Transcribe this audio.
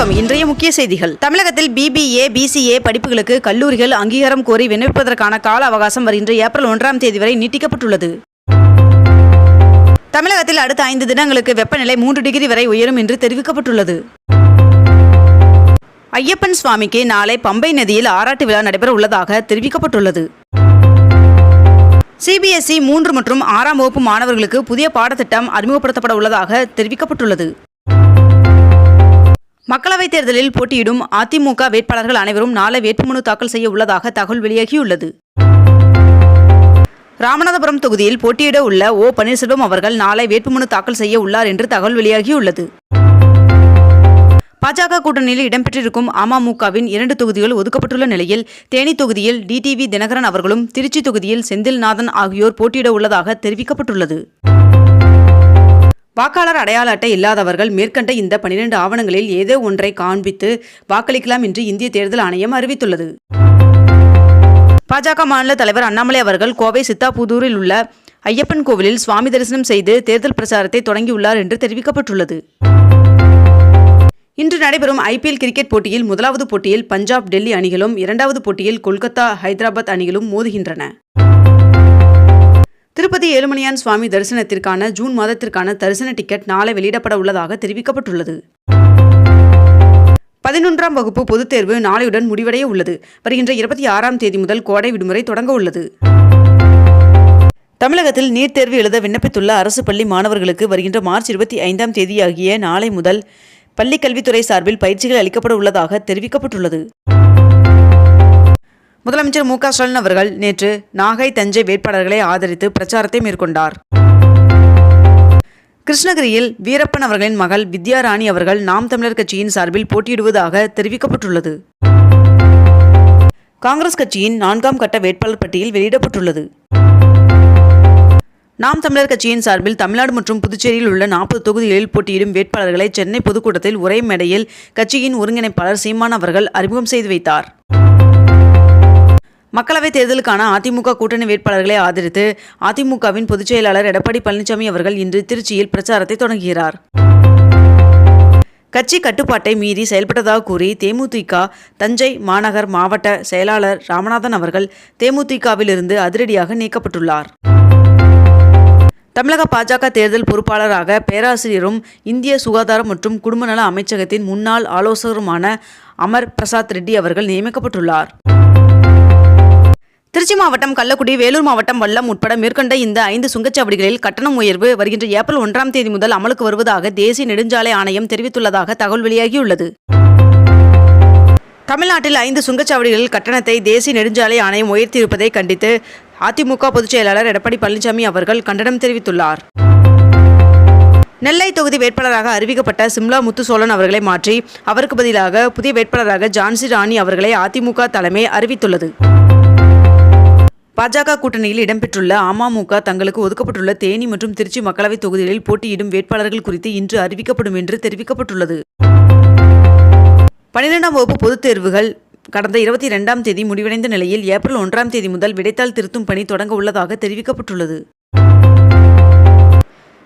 வணக்கம். இன்றைய முக்கிய செய்திகள். தமிழகத்தில் பிபிஏ பிசிஏ படிப்புகளுக்கு கல்லூரிகள் அங்கீகாரம் கோரி விண்ணப்பிப்பதற்கான கால அவகாசம் வருகின்ற ஏப்ரல் ஒன்றாம் தேதி வரை நீட்டிக்கப்பட்டுள்ளது. தமிழகத்தில் அடுத்த ஐந்து தினங்களுக்கு வெப்பநிலை மூன்று டிகிரி வரை உயரும் என்று தெரிவிக்கப்பட்டுள்ளது. ஐயப்பன் சுவாமிக்கு நாளை பம்பை நதியில் ஆராட்டு விழா நடைபெற உள்ளதாக தெரிவிக்கப்பட்டுள்ளது. சிபிஎஸ்இ மூன்று மற்றும் ஆறாம் வகுப்பு மாணவர்களுக்கு புதிய பாடத்திட்டம் அறிமுகப்படுத்தப்பட உள்ளதாக தெரிவிக்கப்பட்டுள்ளது. மக்களவைத் தேர்தலில் போட்டியிடும் அதிமுக வேட்பாளர்கள் அனைவரும் நாளை வேட்புமனு தாக்கல் செய்ய உள்ளதாக தகவல் வெளியாகியுள்ளது. ராமநாதபுரம் தொகுதியில் போட்டியிட உள்ள ஓ. பன்னீர்செல்வம் அவர்கள் நாளை வேட்புமனு தாக்கல் செய்ய உள்ளார் என்று தகவல் வெளியாகியுள்ளது. பாஜக கூட்டணியில் இடம்பெற்றிருக்கும் அமமுகவின் இரண்டு தொகுதிகள் ஒதுக்கப்பட்டுள்ள நிலையில் தேனி தொகுதியில் டிடிவி தினகரன் அவர்களும் திருச்சி தொகுதியில் செந்தில்நாதன் ஆகியோர் போட்டியிட உள்ளதாக தெரிவிக்கப்பட்டுள்ளது. வாக்காளர் அடையாள அட்டை இல்லாதவர்கள் மேற்கண்ட இந்த பனிரெண்டு ஆவணங்களில் ஏதோ ஒன்றை காண்பித்து வாக்களிக்கலாம் என்று இந்திய தேர்தல் ஆணையம் அறிவித்துள்ளது. பாஜக மாநில தலைவர் அண்ணாமலை அவர்கள் கோவை சித்தாபுதூரில் உள்ள ஐயப்பன் கோவிலில் சுவாமி தரிசனம் செய்து தேர்தல் பிரச்சாரத்தை தொடங்கியுள்ளார் என்று தெரிவிக்கப்பட்டுள்ளது. இன்று நடைபெறும் ஐபிஎல் கிரிக்கெட் போட்டியில் முதலாவது போட்டியில் பஞ்சாப் டெல்லி அணிகளும் இரண்டாவது போட்டியில் கொல்கத்தா ஹைதராபாத் அணிகளும் மோதுகின்றன. திருப்பதி ஏழுமணியான் சுவாமி தரிசனத்திற்கான ஜூன் மாதத்திற்கான தரிசன டிக்கெட் நாளை வெளியிடப்பட உள்ளதாக தெரிவிக்கப்பட்டுள்ளது. பதினொன்றாம் வகுப்பு பொதுத் தேர்வு நாளையுடன் முடிவடைய உள்ளது. வருகின்ற இருபத்தி ஆறாம் தேதி முதல் கோடை விடுமுறை தொடங்க உள்ளது. தமிழகத்தில் நீட் தேர்வு எழுத விண்ணப்பித்துள்ள அரசு பள்ளி மாணவர்களுக்கு வருகின்ற மார்ச் இருபத்தி ஐந்தாம் தேதியாகிய நாளை முதல் பள்ளிக்கல்வித்துறை சார்பில் பயிற்சிகள் அளிக்கப்பட உள்ளதாக தெரிவிக்கப்பட்டுள்ளது. முதலமைச்சர் மு க ஸ்டாலின் அவர்கள் நேற்று நாகை தஞ்சை வேட்பாளர்களை ஆதரித்து பிரச்சாரத்தை மேற்கொண்டார். கிருஷ்ணகிரியில் வீரப்பன் அவர்களின் மகள் வித்யாராணி அவர்கள் நாம் தமிழர் கட்சியின் சார்பில் போட்டியிடுவதாக தெரிவிக்கப்பட்டுள்ளது. காங்கிரஸ் கட்சியின் நான்காம் கட்ட வேட்பாளர் பட்டியல் வெளியிடப்பட்டுள்ளது. நாம் தமிழர் கட்சியின் சார்பில் தமிழ்நாடு மற்றும் புதுச்சேரியில் உள்ள நாற்பது தொகுதிகளில் போட்டியிடும் வேட்பாளர்களை சென்னை பொதுக்கூட்டத்தில் ஒரே மேடையில் கட்சியின் ஒருங்கிணைப்பாளர் சீமான் அவர்கள் அறிமுகம் செய்து வைத்தார். மக்களவைத் தேர்தலுக்கான அதிமுக கூட்டணி வேட்பாளர்களை ஆதரித்து அதிமுகவின் பொதுச் செயலாளர் எடப்பாடி பழனிசாமி அவர்கள் இன்று திருச்சியில் பிரச்சாரத்தை தொடங்குகிறார். கட்சி கட்டுப்பாட்டை மீறி செயல்பட்டதாக கூறி தேமுதிக தஞ்சை மாநகர் மாவட்ட செயலாளர் ராமநாதன் அவர்கள் தேமுதிகவிலிருந்து அதிரடியாக நீக்கப்பட்டுள்ளார். தமிழக பாஜக தேர்தல் பொறுப்பாளராக பேராசிரியரும் இந்திய சுகாதாரம் மற்றும் குடும்பநல அமைச்சகத்தின் முன்னாள் ஆலோசகருமான அமர் பிரசாத் ரெட்டி அவர்கள் நியமிக்கப்பட்டுள்ளார். திருச்சி மாவட்டம் கள்ளக்குடி வேலூர் மாவட்டம் வல்லம் உட்பட மேற்கொண்ட இந்த ஐந்து சுங்கச்சாவடிகளில் கட்டணம் உயர்வு வருகின்ற ஏப்ரல் ஒன்றாம் தேதி முதல் அமலுக்கு வருவதாக தேசிய நெடுஞ்சாலை ஆணையம் தெரிவித்துள்ளதாக தகவல் வெளியாகியுள்ளது. தமிழ்நாட்டில் ஐந்து சுங்கச்சாவடிகளில் கட்டணத்தை தேசிய நெடுஞ்சாலை ஆணையம் உயர்த்தியிருப்பதை கண்டித்து அதிமுக பொதுச் செயலாளர் எடப்பாடி பழனிசாமி அவர்கள் கண்டனம் தெரிவித்துள்ளார். நெல்லை தொகுதி வேட்பாளராக அறிவிக்கப்பட்ட சிம்லா முத்துசோழன் அவர்களை மாற்றி அவருக்கு பதிலாக புதிய வேட்பாளராக ஜான்சி ராணி அவர்களை அதிமுக தலைமை அறிவித்துள்ளது. பாஜக கூட்டணியில் இடம்பெற்றுள்ள அமமுக தங்களுக்கு ஒதுக்கப்பட்டுள்ள தேனி மற்றும் திருச்சி மக்களவைத் தொகுதிகளில் போட்டியிடும் வேட்பாளர்கள் குறித்து இன்று அறிவிக்கப்படும் என்று தெரிவிக்கப்பட்டுள்ளது. பனிரெண்டாம் வகுப்பு பொதுத் தேர்வுகள் கடந்த இருபத்தி இரண்டாம் தேதி முடிவடைந்த நிலையில் ஏப்ரல் ஒன்றாம் தேதி முதல் விடைத்தாள் திருத்தும் பணி தொடங்க உள்ளதாக தெரிவிக்கப்பட்டுள்ளது.